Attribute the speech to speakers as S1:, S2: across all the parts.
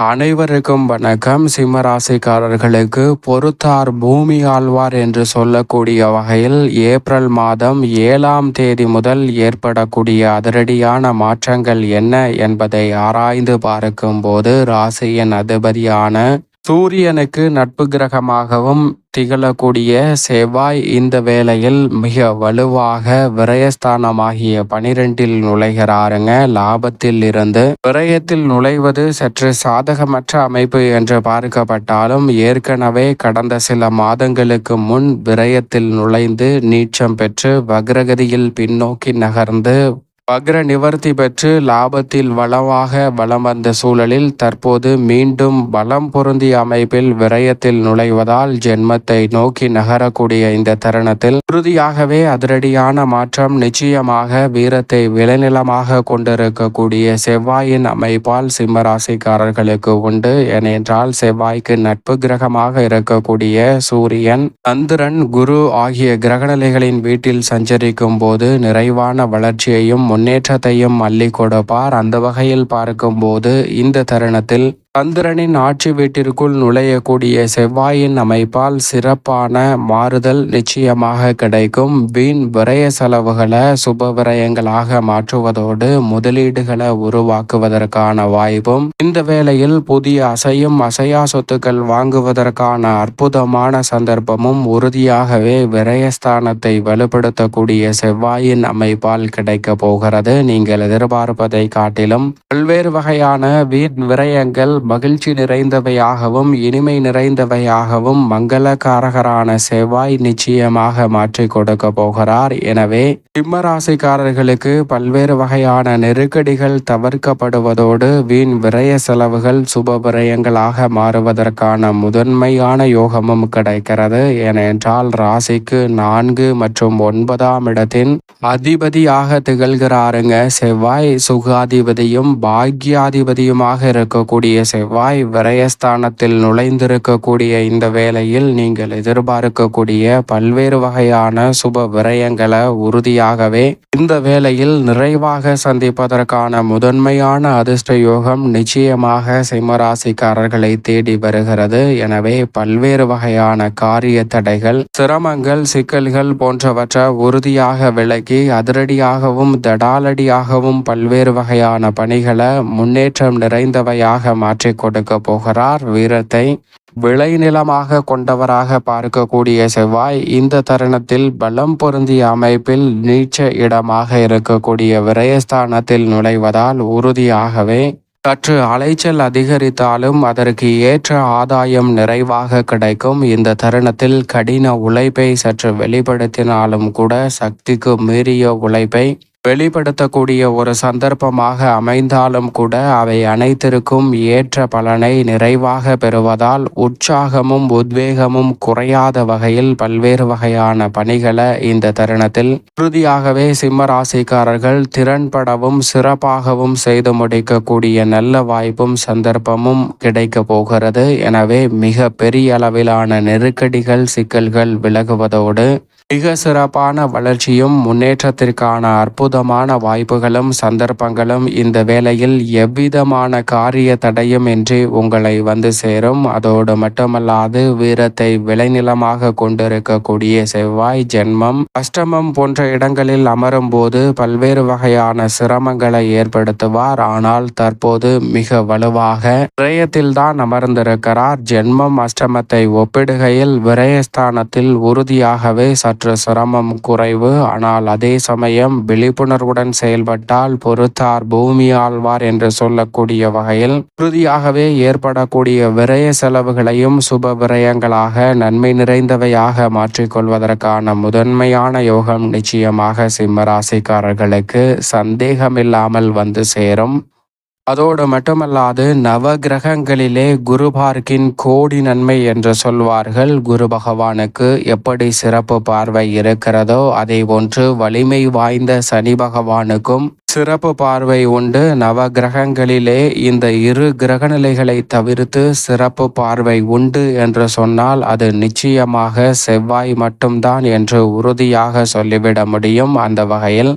S1: அனைவருக்கும் வணக்கம். சிம்மராசிக்காரர்களுக்கு பொறுத்தார் பூமி ஆழ்வார் என்று சொல்லக்கூடிய வகையில் ஏப்ரல் மாதம் ஏழாம் தேதி முதல் ஏற்படக்கூடிய அதிரடியான மாற்றங்கள் என்ன என்பதை ஆராய்ந்து பார்க்கும்போது ராசியின் அதிபதியான சூரியனுக்கு நட்பு கிரகமாகவும் திகழக்கூடிய செவ்வாய் இந்த வேளையில் மிக வலுவாக விரயஸ்தானமாகிய பனிரெண்டில் நுழைகிறாருங்க. லாபத்தில் இருந்து விரயத்தில் நுழைவது சற்று சாதகமற்ற அமைப்பு என்று பார்க்கப்பட்டாலும் ஏற்கனவே கடந்த சில மாதங்களுக்கு முன் விரயத்தில் நுழைந்து நீச்சம் பெற்று வக்ரகதியில் பின்னோக்கி நகர்ந்து வக்ர நிவர்த்தி பெற்று லாபத்தில் வளமாக வளம் வந்த சூழலில் தற்போது மீண்டும் பலம் பொருந்திய அமைப்பில் விரயத்தில் நுழைவதால் ஜென்மத்தை நோக்கி நகரக்கூடிய இந்த தருணத்தில் உறுதியாகவே அதிரடியான மாற்றம் நிச்சயமாக வீரத்தை விளைநிலமாக கொண்டிருக்கக்கூடிய செவ்வாயின் அமைப்பால் சிம்மராசிக்காரர்களுக்கு உண்டு. ஏனென்றால் செவ்வாய்க்கு நட்பு கிரகமாக இருக்கக்கூடிய சூரியன் சந்திரன் குரு ஆகிய கிரகநிலைகளின் வீட்டில் சஞ்சரிக்கும் போது நிறைவான வளர்ச்சியையும் முன்னேற்றத்தையும் அள்ளி கொடுப்பார். அந்த வகையில் பார்க்கும்போது இந்த தருணத்தில் சந்திரனின் ஆட்சி வீட்டிற்குள் நுழையக்கூடிய செவ்வாயின் அமைப்பால் சிறப்பான மாறுதல் நிச்சயமாக கிடைக்கும். வீண் விரய செலவுகளை சுப விரயங்களாக மாற்றுவதோடு முதலீடுகளை உருவாக்குவதற்கான வாய்ப்பும் இந்த வேளையில் புதிய அசையும் அசையா சொத்துக்கள் வாங்குவதற்கான அற்புதமான சந்தர்ப்பமும் உறுதியாகவே விரயஸ்தானத்தை வலுப்படுத்தக்கூடிய செவ்வாயின் அமைப்பால் கிடைக்க போகிறது. நீங்கள் எதிர்பார்ப்பதை காட்டிலும் பல்வேறு வகையான வீண் விரயங்கள் மகிழ்ச்சி நிறைந்தவையாகவும் இனிமை நிறைந்தவையாகவும் மங்களகாரகரான செவ்வாய் நிச்சயமாக மாற்றி கொடுக்க போகிறார். எனவே சிம்மராசிக்காரர்களுக்கு பல்வேறு வகையான நெருக்கடிகள் தவிர்க்கப்படுவதோடு வீண் விரய செலவுகள் சுப விரயங்களாக மாறுவதற்கான முதன்மையான யோகமும் கிடைக்கிறது. ஏனென்றால் ராசிக்கு நான்கு மற்றும் ஒன்பதாம் இடத்தின் அதிபதியாக திகழ்கிறாருங்க. செவ்வாய் சுகாதிபதியும் பாக்யாதிபதியுமாக இருக்கக்கூடிய செவ்வாய் விரயஸ்தானத்தில் நுழைந்திருக்கக்கூடிய இந்த வேளையில் நீங்கள் எதிர்பார்க்கக்கூடிய பல்வேறு வகையான சுப விரயங்களை உறுதியாகவே இந்த வேளையில் நிறைவாக சந்திப்பதற்கான முதன்மையான அதிர்ஷ்ட யோகம் நிச்சயமாக சிம்மராசிக்காரர்களை தேடி வருகிறது. எனவே பல்வேறு வகையான காரிய தடைகள் சிரமங்கள் சிக்கல்கள் போன்றவற்றை உறுதியாக விலகி அதிரடியாகவும் தடாலடியாகவும் பல்வேறு வகையான பணிகளை முன்னேற்றம் நிறைந்தவையாக மாற்ற மாற்றிக் கொடுக்க போகிறார். வீரத்தை விளைநிலமாக கொண்டவராக பார்க்கக்கூடிய செவ்வாய் இந்த தருணத்தில் பலம் பொருந்திய அமைப்பில் நீச்ச இடமாக இருக்கக்கூடிய விரயஸ்தானத்தில் நுழைவதால் உறுதியாகவே சற்று அலைச்சல் அதிகரித்தாலும் அதற்கு ஏற்ற ஆதாயம் நிறைவாக கிடைக்கும். இந்த தருணத்தில் கடின உழைப்பை சற்று வெளிப்படுத்தினாலும் கூட சக்திக்கு மீறிய உழைப்பை வெளிப்படுத்தக்கூடிய ஒரு சந்தர்ப்பமாக அமைந்தாலும் கூட அவை அனைத்திற்கும் ஏற்ற பலனை நிறைவாக பெறுவதால் உற்சாகமும் உத்வேகமும் குறையாத வகையில் பல்வேறு வகையான பணிகளை இந்த தருணத்தில் உறுதியாகவே சிம்ம ராசிக்காரர்கள் திறன்படவும் சிறப்பாகவும் செய்து முடிக்கக்கூடிய நல்ல வாய்ப்பும் சந்தர்ப்பமும் கிடைக்க போகிறது. எனவே மிக பெரிய அளவிலான நெருக்கடிகள் சிக்கல்கள் விலகுவதோடு மிக சிறப்பான வளர்ச்சியும் முன்னேற்றத்திற்கான அற்புதமான வாய்ப்புகளும் சந்தர்ப்பங்களும் இந்த வேளையில் எவ்விதமான காரிய தடையும் இன்றி உங்களை வந்து சேரும். அதோடு மட்டுமல்லாது வீரத்தை விளைநிலமாக கொண்டிருக்கக்கூடிய செவ்வாய் ஜென்மம் அஷ்டமம் போன்ற இடங்களில் அமரும் போது பல்வேறு வகையான சிரமங்களை ஏற்படுத்துவார். ஆனால் தற்போது மிக வலுவாக விரயத்தில்தான் அமர்ந்திருக்கிறார். ஜென்மம் அஷ்டமத்தை ஒப்பிடுகையில் விரயஸ்தானத்தில் உறுதியாகவே சற்று சற்று சிரமம் குறைவு. ஆனால் அதே சமயம் விழிப்புணர்வுடன் செயல்பட்டால் பொறுத்தார் பூமி ஆழ்வார் என்று சொல்லக்கூடிய வகையில் உறுதியாகவே ஏற்படக்கூடிய விரய செலவுகளையும் சுப விரயங்களாக நன்மை நிறைந்தவையாக மாற்றிக்கொள்வதற்கான முதன்மையான யோகம் நிச்சயமாக சிம்மராசிக்காரர்களுக்கு சந்தேகமில்லாமல் வந்து சேரும். அதோடு மட்டுமல்லாது நவ கிரகங்களிலே குரு பார்க்கின் கோடி நன்மை என்று சொல்வார்கள். குரு பகவானுக்கு எப்படி சிறப்பு பார்வை இருக்கிறதோ அதே போன்று வலிமை வாய்ந்த சனி பகவானுக்கும் சிறப்பு பார்வை உண்டு. நவ கிரகங்களிலே இந்த இரு கிரகநிலைகளை தவிர்த்து சிறப்பு பார்வை உண்டு என்று சொன்னால் அது நிச்சயமாக செவ்வாய் மட்டும்தான் என்று உறுதியாக சொல்லிவிட முடியும். அந்த வகையில்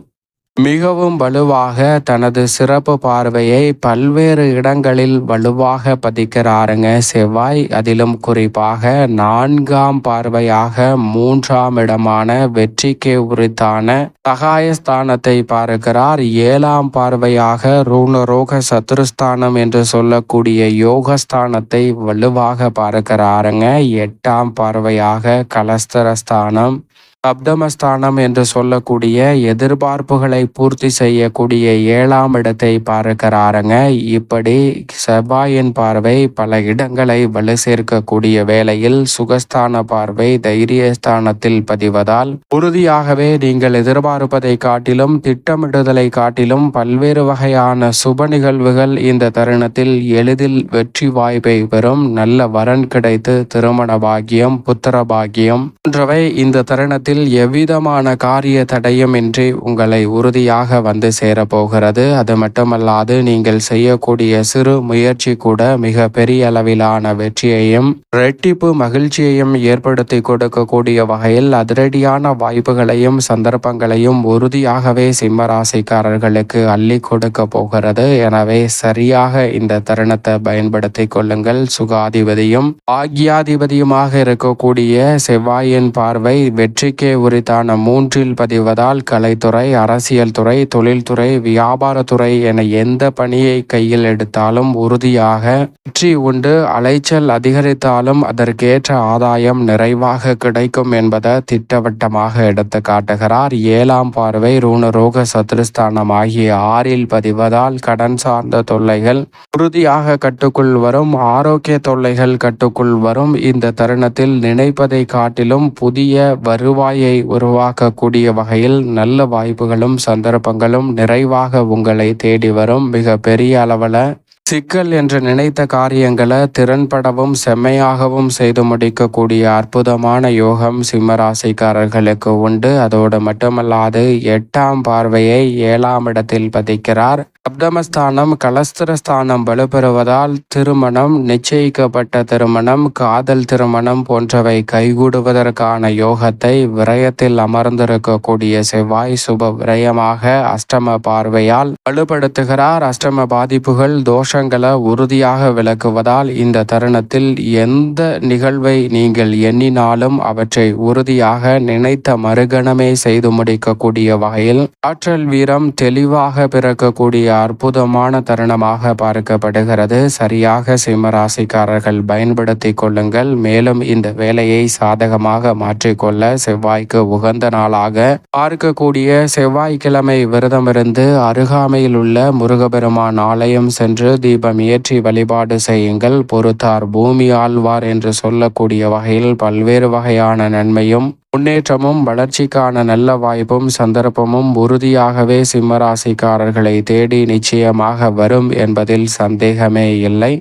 S1: மிகவும் வலுவாக தனது சிறப்பு பார்வையை பல்வேறு இடங்களில் வலுவாக பதிக்கிறாருங்க. செவ்வாய் அதிலும் குறிப்பாக நான்காம் பார்வையாக மூன்றாம் இடமான வெற்றிக்கு உரித்தான சகாயஸ்தானத்தை பார்க்கிறார். ஏழாம் பார்வையாக ரூணரோக சத்துருஸ்தானம் என்று சொல்லக்கூடிய யோகஸ்தானத்தை வலுவாக பார்க்கிறாருங்க. எட்டாம் பார்வையாக கலஸ்தரஸ்தானம். சப்தமஸ்தானம் என்று சொல்லக்கூடிய எதிர்பார்ப்புகளை பூர்த்தி செய்யக்கூடிய ஏழாம் இடத்தை பார்க்கிறாருங்க. இப்படி செவ்வாயின் பார்வை பல இடங்களை வலு சேர்க்கக்கூடிய வேளையில் சுகஸ்தான பார்வை தைரியஸ்தானத்தில் பதிவதால் உறுதியாகவே நீங்கள் எதிர்பார்ப்பதை காட்டிலும் திட்டமிடுதலை காட்டிலும் பல்வேறு வகையான சுப நிகழ்வுகள் இந்த தருணத்தில் எளிதில் வெற்றி வாய்ப்பை பெறும். நல்ல வரன் கிடைத்து திருமண பாக்கியம் புத்திர பாக்கியம் போன்றவை இந்த தருணத்தில் காலத்தில் எவ்விதமான காரிய தடையும் இன்றி உங்களை உறுதியாக வந்து சேரப்போகிறது. அது மட்டுமல்லாது நீங்கள் செய்யக்கூடிய சிறு முயற்சி கூட மிக பெரிய அளவிலான வெற்றியையும் ரெட்டிப்பு மகிழ்ச்சியையும் ஏற்படுத்தி கொடுக்கக்கூடிய வகையில் அதிரடியான வாய்ப்புகளையும் சந்தர்ப்பங்களையும் உறுதியாகவே சிம்மராசிக்காரர்களுக்கு அள்ளி கொடுக்க போகிறது. எனவே சரியாக இந்த தருணத்தை பயன்படுத்தி கொள்ளுங்கள். சுகாதிபதியும் ஆகியாதிபதியுமாக இருக்கக்கூடிய செவ்வாயின் பார்வை வெற்றிக்கு கல்விக்கே உரித்தான மூன்றில் பதிவதால் கலைத்துறை அரசியல் துறை தொழில்துறை வியாபாரத்துறை என எந்த பணியை கையில் எடுத்தாலும் உறுதியாக வெற்றி உண்டு. அலைச்சல் அதிகரித்தாலும் அதற்கேற்ற ஆதாயம் நிறைவாக கிடைக்கும் என்பதை திட்டவட்டமாக எடுத்து காட்டுகிறார். ஏழாம் பார்வை ரூணரோக சத்ருஸ்தானம் ஆகிய ஆறில் பதிவதால் கடன் சார்ந்த தொல்லைகள் உறுதியாக கட்டுக்குள் வரும். ஆரோக்கிய தொல்லைகள் கட்டுக்குள் வரும். இந்த தருணத்தில் நினைப்பதை காட்டிலும் புதிய வருவாய் வாயை உருவாக்கக்கூடிய வகையில் நல்ல வாய்ப்புகளும் சந்தர்ப்பங்களும் நிறைவாக உங்களை தேடி வரும். மிக பெரிய அளவில் சிக்கல் என்று நினைத்த காரியங்களை திறன்படவும் செம்மையாகவும் செய்து முடிக்கக்கூடிய அற்புதமான யோகம் சிம்மராசிக்காரர்களுக்கு உண்டு. அதோடு மட்டுமல்லாது எட்டாம் பார்வையை ஏழாம் இடத்தில் பதிக்கிறார். சப்தமஸ்தானம் கலஸ்திரஸ்தானம் வலுப்பெறுவதால் திருமணம் நிச்சயிக்கப்பட்ட திருமணம் காதல் திருமணம் போன்றவை கைகூடுவதற்கான யோகத்தை விரயத்தில் அமர்ந்திருக்கக்கூடிய செவ்வாய் சுப விரயமாக அஷ்டம பார்வையால் வலுப்படுத்துகிறார். அஷ்டம பாதிப்புகள் தோஷங்களை உறுதியாக விளக்குவதால் இந்த தருணத்தில் எந்த நிகழ்வை நீங்கள் எண்ணினாலும் அவற்றை உறுதியாக நினைத்த மறுகணமே செய்து முடிக்கக்கூடிய வகையில் ஆற்றல் வீரம் தெளிவாக பிறக்கக்கூடிய அற்புதமான தருணமாக பார்க்கப்படுகிறது. சரியாக சிம்மராசிக்காரர்கள் பயன்படுத்தி கொள்ளுங்கள். மேலும் இந்த வேலையை சாதகமாக மாற்றிக்கொள்ள செவ்வாய்க்கு உகந்த நாளாக பார்க்கக்கூடிய செவ்வாய்க்கிழமை விரதமிருந்து அருகாமையில் உள்ள முருகபெருமான் ஆலயம் சென்று தீபம் ஏற்றி வழிபாடு செய்யுங்கள். பொறுத்தார் பூமி ஆழ்வார் என்று சொல்லக்கூடிய வகையில் பல்வேறு வகையான நன்மையும் முன்னேற்றமும் வளர்ச்சிக்கான நல்ல வாய்ப்பும் சந்தர்ப்பமும் உறுதியாகவே சிம்மராசிக்காரர்களை தேடி நிச்சயமாக வரும் என்பதில் சந்தேகமே இல்லை.